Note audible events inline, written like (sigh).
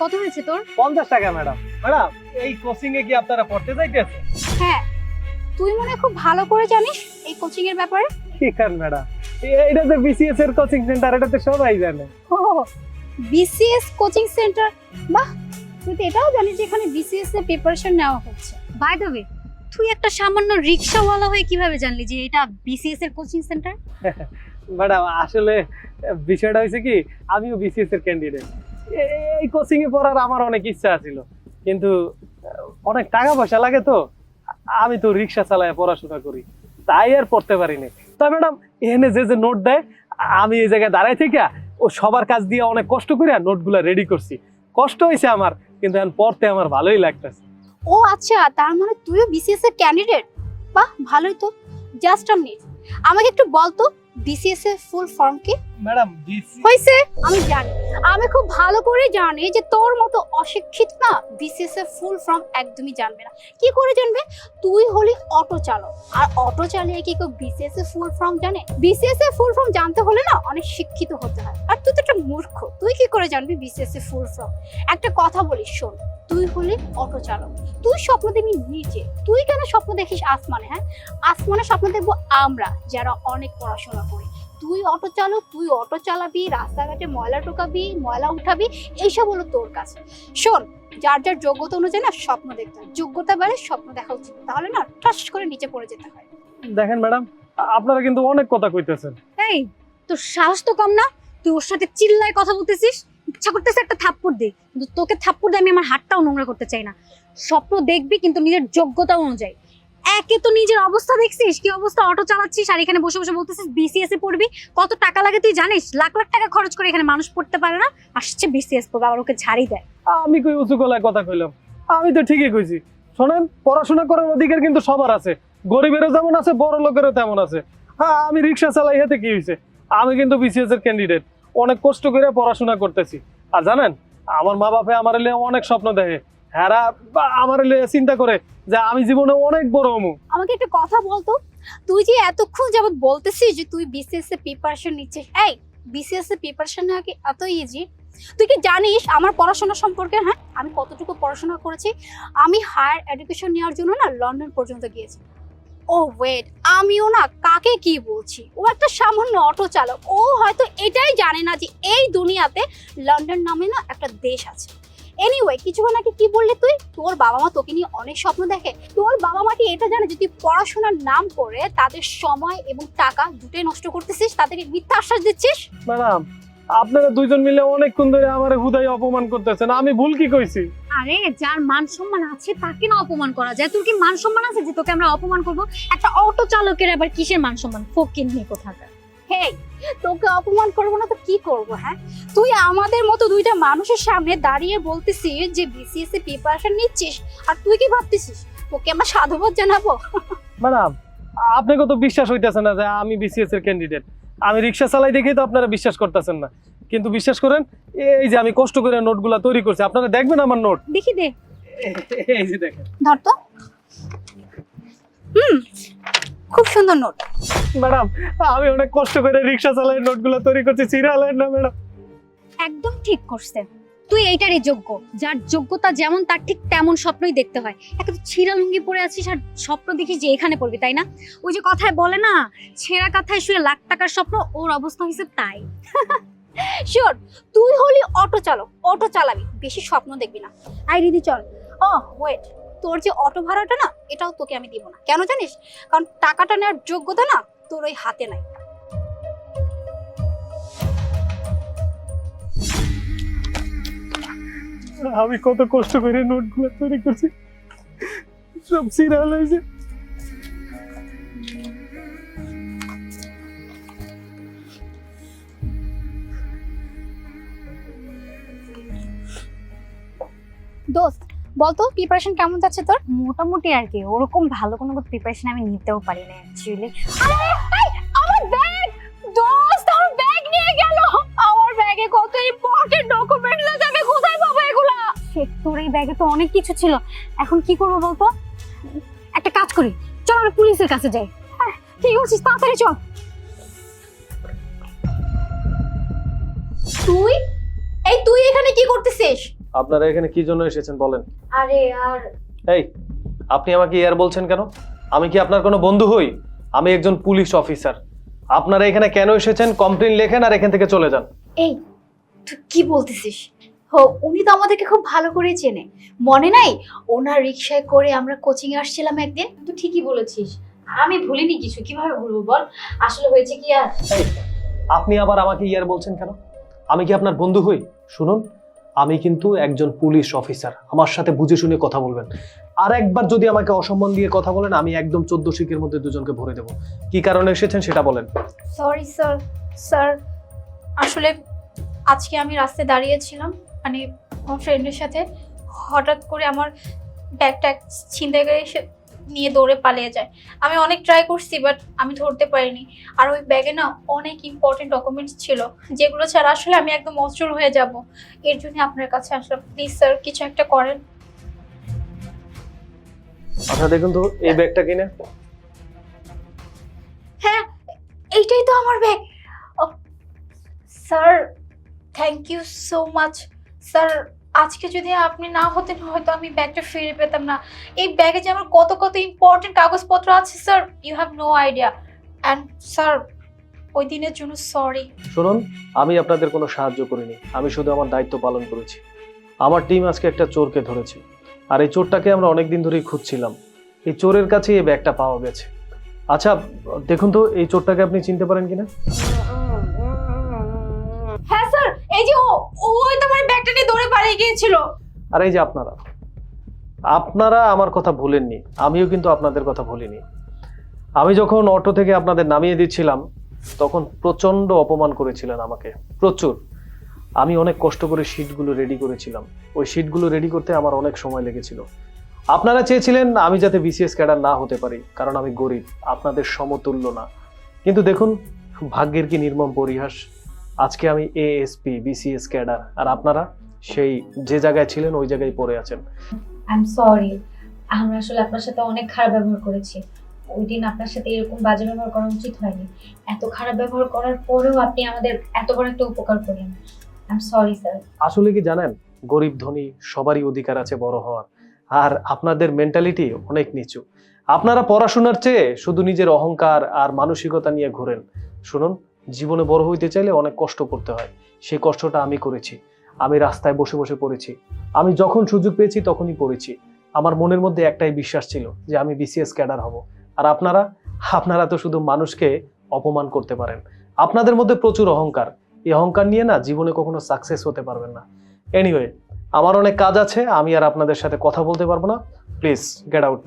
কত হয়েছে তোর? পঞ্চাশ টাকা ম্যাডাম। ম্যাডাম এই কোচিং এ কি আপনারা পড়তে যাইতেছে হ্যাঁ তুই মনে খুব ভালো করে জানিস এই কোচিং এর ব্যাপারে। কি কার ম্যাডাম? এটা তো বিসিএস এর কোচিং সেন্টার এটা তো সবাই জানে। ও বিসিএস কোচিং সেন্টার বাহ তুই তো এটাও জানিস যে এখানে বিসিএস এর প্রিপারেশন নেওয়া হচ্ছে। বাই দ্য ওয়ে তুই একটা সামান্য রিক্সাওয়ালা হয়ে কীভাবে জানলি যে এটা বিসিএস এর কোচিং সেন্টার (laughs) ম্যাডাম আসলে বিষয়টা হয়েছে কি আমিও বিসিএস এর ক্যান্ডিডেট এই কোচিং এ পড়ার আমার অনেক ইচ্ছা ছিল কিন্তু অনেক টাকা পয়সা লাগে তো। আমি তো রিক্সা চালায় পড়াশোনা করি। তাই আর পড়তে পারিনি তা ম্যাডাম এখানে যে যে নোট দেয়, আমি এই জায়গায় দাঁড়াই থেকে ও সবার কাজ দিয়ে অনেক কষ্ট করে নোটগুলা রেডি করছি। কষ্ট হয়েছে আমার, কিন্তু এখন পড়তে আমার ভালোই লাগতেছে। ও আচ্ছা তার মানে তুইও বিসিএস এর ক্যান্ডিডেট বাহ, ভালোই তো। জাস্ট আ মিনিট আমাকে একটু বল তো বিসিএস এর ফুল ফর্ম কি? ম্যাডাম হয়েছে আমি জানি। আমি খুব ভালো করে জানি যে তোর মতো অশিক্ষিত না বিসিএস এর ফুল ফর্ম একদমই জানবে না। কি করে জানবে? তুই হলি অটো চালক, আর অটো চালিয়ে কি কেউ বিসিএস এর ফুল ফর্ম জানে? বিসিএস এর ফুল ফর্ম জানতে হলে না অনেক শিক্ষিত হতে হয়। আর তুই তো একটা মূর্খ, তুই কি করে জানবি বিসিএস এর ফুল ফর্ম একটা কথা বলিস, শোন, তুই হলি অটো চালক, তুই স্বপ্ন দেখবি নিচে তুই কেন স্বপ্ন দেখিস আসমানে হ্যাঁ? আসমানে স্বপ্ন দেখব আমরা, যারা অনেক পড়াশোনা করি। তুই অটো চালক তুই অটো চালাবি রাস্তাঘাটে ময়লা টোকাবি ময়লা উঠাবি এইসব হলো তোর কাছে শোন যার যার যোগ্যতা অনুযায়ী না স্বপ্ন দেখতে হয়। যোগ্যতা বাড়ে স্বপ্ন দেখা উচিত। তাহলে না ঠাস করে নিচে পড়ে যেতে হয়। দেখেন ম্যাডাম আপনারা কিন্তু অনেক কথা কইতেছেন। এই তোর সাহস তো কম না? তুই ওর সাথে চিল্লায় কথা বলতেছিস? ইচ্ছা করতেছে একটা থাপ্পড় দে। কিন্তু তোকে থাপ্পড় দিয়ে আমি আমার হাতটাও নোংরা করতে চাই না। স্বপ্ন দেখবি কিন্তু নিজের যোগ্যতা অনুযায়ী। একে তো নিজের অবস্থা দেখছিস? কি অবস্থা? অটো চালাচ্ছিস আর এখানে বসে বসে বলতেছিস বিসিএস এ পড়বি? কত টাকা লাগে তুই জানিস? লাখ লাখ টাকা খরচ করে এখানে মানুষ পড়তে পারে না। আসছে বিসিএস পড়বে, আবার ওকে ঝাড়ি দেয়। আমি কই উঁচু গলায় কথা কইলাম? আমি তো ঠিকই কইছি। শোনেন, পড়াশোনা করার অধিকার কিন্তু সবার আছে। গরিবেরও যেমন আছে, বড় লোকেরও তেমন আছে। হ্যাঁ আমি রিক্সা চালাই হাতে কি হয়েছে আমি কিন্তু বিসিএস এর ক্যান্ডিডেট অনেক কষ্ট করে পড়াশোনা করতেছি। আর জানেন, আমার মা বাপে আমার অনেক স্বপ্ন দেখে। হ্যাঁ আমার চিন্তা করে যে আমি জীবনে অনেক বড় হমু আমাকে একটা কথা বলতো তুই যে এতক্ষণ যাবত বলতেছিস যে তুই বিসিএস এর প্রিপারেশন নিচ্ছিস, এই বিসিএস এর প্রিপারেশন নেওয়া কি এত ইজি তুই কি জানিস আমার পড়াশোনা সম্পর্কে? হ্যাঁ আমি কতটুকু পড়াশোনা করেছি? আমি হায়ার এডুকেশন নেওয়ার জন্য না লন্ডন পর্যন্ত গিয়েছি। ও ওয়েট আমিও না কাকে কি বলছি? ও একটা সামান্য অটো চালক। ও হয়তো এটাই জানে না যে এই দুনিয়াতে লন্ডন নামে না একটা দেশ আছে। এনিওয়ে কিছুক্ষণ আগে কি বললি তুই? তোর বাবা মা তোকে নিয়ে অনেক স্বপ্ন দেখে। তোর বাবা মা কি এটা জানে যে তুই পড়াশোনার নাম করে তাদের সময় এবং টাকা দুটোই নষ্ট করতেছিস? তাদেরকে মিথ্যা আশ্বাস দিচ্ছিস? ম্যাডাম আপনারা দুইজন মিলে অনেকক্ষণ ধরে আমার হুদাই অপমান করতেছেন। আমি ভুল কি কইছি? আরে যার মান সম্মান আছে তাকে না অপমান করা যায়। তোর কি মান সম্মান আছে যে তোকে আমরা অপমান করব? একটা অটো চালকের আবার কিসের মান সম্মান? ফকির নিয়ে কোথাকার। হেই তোকে অপমান করব না তো কি করব হ্যাঁ? তুই আমাদের মতো দুইটা মানুষের সামনে দাঁড়িয়ে বলতেছিস যে বিসিএস এ প্রিপারেশন নিচ্ছিস আর তুই কি ভাবতেছিস? তোকে আমরা সাধুবাদ জানাব। ম্যাডাম আপনাকে তো বিশ্বাস হইতেছে না যে আমি বিসিএস এর ক্যান্ডিডেট আমি রিক্সা চালাই দেখেই তো আপনারা বিশ্বাস করতেছেন না। কিন্তু বিশ্বাস করেন এই যে আমি কষ্ট করে নোটগুলা তৈরি করছি আপনারা দেখবেন আমার নোট। দেখি দে। এই যে দেখেন। ধর তো। হুম। খুব সুন্দর নোট ম্যাডাম আমি অনেক কষ্ট করে রিক্সা চালাই নোটগুলো তৈরি করছি চিরালেন না ম্যাডাম। একদম ঠিক করছে। তুই এইটারই যোগ্য। যার যোগ্যতা যেমন তার ঠিক তেমন স্বপ্নই দেখতে হয়। একটা তো ছিঁড়া লুঙ্গি পরে আছিস আর স্বপ্ন দেখিস যে এখানে পড়বি তাই না? ওই যে কথায় বলে না ছেঁড়া কাথায় শুয়ে লাখ টাকার স্বপ্ন ওর অবস্থা হয়েছে তাই। (laughs) শিওর তুই হলি অটো চালক অটো চালাবি বেশি স্বপ্ন দেখবি না। আই দিদি চল। ও ওয়েট তোর যে অটো ভাড়াটা না এটাও তোকে আমি দিব না। কেন জানিস? কারণ টাকাটা নেওয়ার যোগ্যতা না তোর ওই হাতে নাই। আমি কত কষ্ট করে নোটগুলো তৈরি করছি। সব চিরাল হয়েছে। দোস্ত বলতো প্রিপারেশন কেমন যাচ্ছে তোর? মোটামুটি আর কি ওরকম ভালো কোনো প্রিপারেশন আমি নিতেও পারি না অ্যাকচুয়ালি আমার ব্যাগ দোস্ত আমার ব্যাগ নিয়ে গেল। আমার ব্যাগে কত ইম্পর্টেন্ট ডকুমেন্টস আছে আমি কোথায় পাবো এগুলা? তোর এই ব্যাগে তো অনেক কিছু ছিল। এখন কি করব বলতো? একটা কাজ করি চল আমরা পুলিশের কাছে যাই। ঠিক আছিস তাড়াতাড়ি চল। তুই? এই তুই এখানে কি করতেছিস? আপনারা এখানে কি জন্য এসেছেন বলেন? আরে আর এই আপনি আমাকে ইয়ার বলছেন কেন? আমি কি আপনার কোনো বন্ধু হই? আমি একজন পুলিশ অফিসার। আপনারা এখানে কেন এসেছেন? কমপ্লেন লেখেন আর এখান থেকে চলে যান। এই তুই কি বলতেছিস? হো উনি তো আমাদেরকে খুব ভালো করে চেনে। মনে নাই? ওনার রিক্সায় করে আমরা কোচিং এ আসছিলাম একদিন? তুই ঠিকই বলেছিস। আমি ভুলিনি কিছু। কীভাবে ভুলবো বল? আসলে হয়েছে কি আর? আপনি আবার আমাকে ইয়ার বলছেন কেন? আমি কি আপনার বন্ধু হই? শুনুন। আমি কিন্তু একজন পুলিশ অফিসার। আমার সাথে বুঝে শুনে কথা বলবেন। আর একবার যদি আমাকে অসম্মান দিয়ে কথা বলেন, আমি একদম চোদ্দ শিখের মধ্যে দুজনকে ভরে দেবো। কি কারণে এসেছেন সেটা বলেন। সরি স্যার স্যার আসলে আজকে আমি রাস্তায় দাঁড়িয়েছিলাম। মানে আমার ফ্রেন্ডের সাথে হঠাৎ করে আমার ব্যাগটা ছিনতাইকারী এসে নিয়ে দৌড়ে পালিয়ে যায়। আমি অনেক ট্রাই করছি বাট আমি ধরতে পারিনি। আর ওই ব্যাগে না অনেক ইম্পর্টেন্ট ডকুমেন্টস ছিল যেগুলো ছাড়া আসলে আমি একদম অচুর হয়ে যাব। এর জন্য আপনার কাছে আসলাম। প্লিজ স্যার কিছু একটা করেন। আচ্ছা দেখুন তো এই ব্যাগটা কিনে। হ্যাঁ এইটাই তো আমার bag sir thank you so much sir আজকে যদি আপনি না হতেন হয়তো আমি ব্যাগটা ফিরে পেতাম না। এই ব্যাগে যে আমার কত কত ইম্পর্টেন্ট কাগজপত্র আছে sir you have no idea and sir ওই দিনের জন্য সরি শুনুন আমি আপনাদের কোনো সাহায্য করিনি। আমি শুধু আমার দায়িত্ব পালন করেছি। আমার টিম আজকে একটা চোরকে ধরেছে। আর এই চোরটাকে আমরা অনেক দিন ধরেই খুঁজছিলাম। এই চোরের কাছে এই ব্যাগটা পাওয়া গেছে। আচ্ছা দেখুন তো এই চোরটাকে আপনি চিনতে পারেন কিনা? হ্যাঁ স্যার এই যে ও ওই তোমার ব্যাগটা নিয়ে দৌড়ে পালিয়ে গিয়েছিল। আর এই যে আপনারা আপনারা আমার কথা ভুলেননি, আমিও কিন্তু আপনাদের কথা ভুলিনি। আমি যখন অটো থেকে আপনাদের নামিয়ে দিচ্ছিলাম, তখন প্রচণ্ড অপমান করেছিলেন আমাকে, প্রচুর। আমি অনেক কষ্ট করে শিটগুলো রেডি করেছিলাম। ওই শিটগুলো রেডি করতে আমার অনেক সময় লেগেছিল। আপনারা চেয়েছিলেন আমি যাতে বিসিএস ক্যাডার না হতে পারি, কারণ আমি গরিব, আপনাদের সমতুল্য না। কিন্তু দেখুন, ভাগ্যের কি নির্মম পরিহাস আজকে আমি এএসপি বিসিএস ক্যাডার আর আপনারা সেই যে জায়গায় ছিলেন ওই জায়গায় পড়ে আছেন। আই এম সরি আমরা আসলে আপনার সাথে অনেক খারাপ ব্যবহার করেছি। ওই দিন আপনার সাথে এরকম বাজে ব্যবহার করা উচিত হয়নি। এত খারাপ ব্যবহার করার পরেও আপনি আমাদের এত বড় একটা উপকার করলেন। আই এম সরি স্যার আসলে কি জানেন গরিব ধনী সবারই অধিকার আছে বড় হওয়ার। আর আপনাদের মেন্টালিটি অনেক নিচু। আপনারা পড়াশোনার চেয়ে শুধু নিজের অহংকার আর মানসিকতা নিয়ে ঘোরেন। শুনুন জীবনে বড় হইতে চাইলে অনেক কষ্ট করতে হয়। সেই কষ্টটা আমি করেছি। আমি রাস্তায় বসে বসে পড়েছি। আমি যখন সুযোগ পেয়েছি তখনই পড়েছি। আমার মনের মধ্যে একটাই বিশ্বাস ছিল যে আমি বিসিএস ক্যাডার হব। আর আপনারা আপনারা তো শুধু মানুষকে অপমান করতে পারেন। আপনাদের মধ্যে প্রচুর অহংকার। এই অহংকার নিয়ে না জীবনে কখনো সাকসেস হতে পারবেন না। এনিওয়ে আমার অনেক কাজ আছে। আমি আর আপনাদের সাথে কথা বলতে পারব না। Please get out